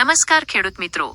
નમસ્કાર ખેડૂત મિત્રો.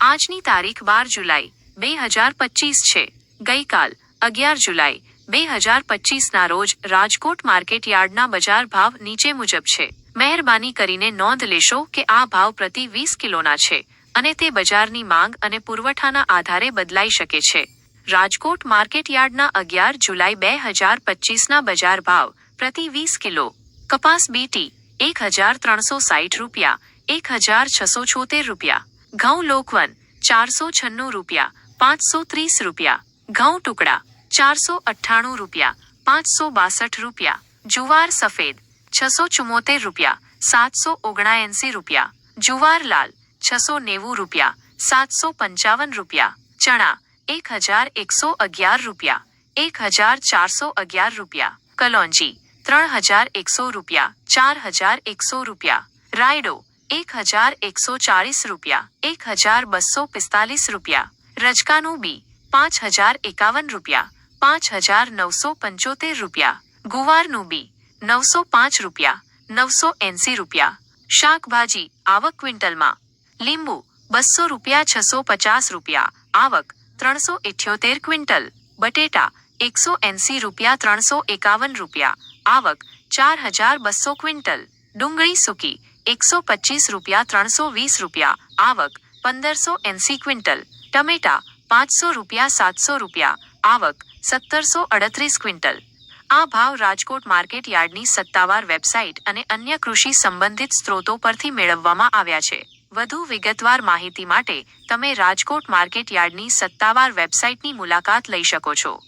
આજની તારીખ બાર જુલાઈ, બે હજાર પચીસ છે. ગઈકાલ, અગિયાર જુલાઈ, બે હજાર પચીસના રોજ રાજકોટ માર્કેટ યાર્ડના બજાર ભાવ નીચે મુજબ છે. મહેરબાની કરીને નોંધ લેશો કે આ ભાવ પ્રતિ વીસ કિલોના છે અને તે બજારની માંગ અને પુરવઠાના આધારે બદલાઈ શકે છે. રાજકોટ માર્કેટ યાર્ડના અગિયાર જુલાઈ, બે હજાર પચીસના બજાર ભાવ પ્રતિ વીસ કિલો, કપાસ બીટી એક હજાર ત્રણસો સાઠ રૂપિયા એક હજાર છસો છોતેર રૂપિયા ઘઉં લોકવન ચારસો છન્નું રૂપિયા પાંચસો ત્રીસ રૂપિયા ઘઉં ટુકડા ચારસો અઠ્ઠાણું રૂપિયા પાંચસો બાસઠ રૂપિયા જુવાર સફેદ છસો ચુમ્મોતેર રૂપિયા સાતસો ઓગણાએંસી રૂપિયા જુવાર લાલ છસો નેવું રૂપિયા સાતસો પંચાવન રૂપિયા ચણા એક હજાર એકસો અગિયાર રૂપિયા એક હજાર ચારસો અગિયાર રૂપિયા કલોંજી ત્રણ હજાર એકસો રૂપિયા ચાર હજાર એકસો રૂપિયા રાયડો એક હજાર એકસો ચાળીસ રૂપિયા, એક હજાર બસો પિસ્તાલીસ રૂપિયા, રજકાનું બી, પાંચ હજાર એકાવન રૂપિયા, પાંચ હજાર નવસો પંચોતેર રૂપિયા, ગુવારનું બી, નવસો પાંચ રૂપિયા, નવસો એંસી રૂપિયા, શાકભાજી, આવક ક્વિન્ટલમાં, લીંબુ, બસો રૂપિયા છસો પચાસ રૂપિયા, આવક, ત્રણસો ઇઠ્યોતેર ક્વિન્ટલ, બટેટા, એકસો એંસી રૂપિયા ત્રણસો એકાવન રૂપિયા, આવક, ચાર હજાર બસો ક્વિન્ટલ, ડુંગળી સૂકી એકસો પચીસ રૂપિયા, ત્રણસો વીસ રૂપિયા. આવક પંદરસો એંસી ક્વિન્ટલ. ટમેટા પાંચસો રૂપિયા, સાતસો રૂપિયા. આવક સત્તરસો અડત્રીસ ક્વિન્ટલ. આ ભાવ રાજકોટ માર્કેટ યાર્ડની સત્તાવાર વેબસાઇટ અને અન્ય કૃષિ સંબંધિત સ્ત્રોતો પરથી મેળવવામાં આવ્યા છે. વધુ વિગતવાર માહિતી માટે તમે રાજકોટ માર્કેટ યાર્ડની સત્તાવાર વેબસાઇટની મુલાકાત લઈ શકો છો.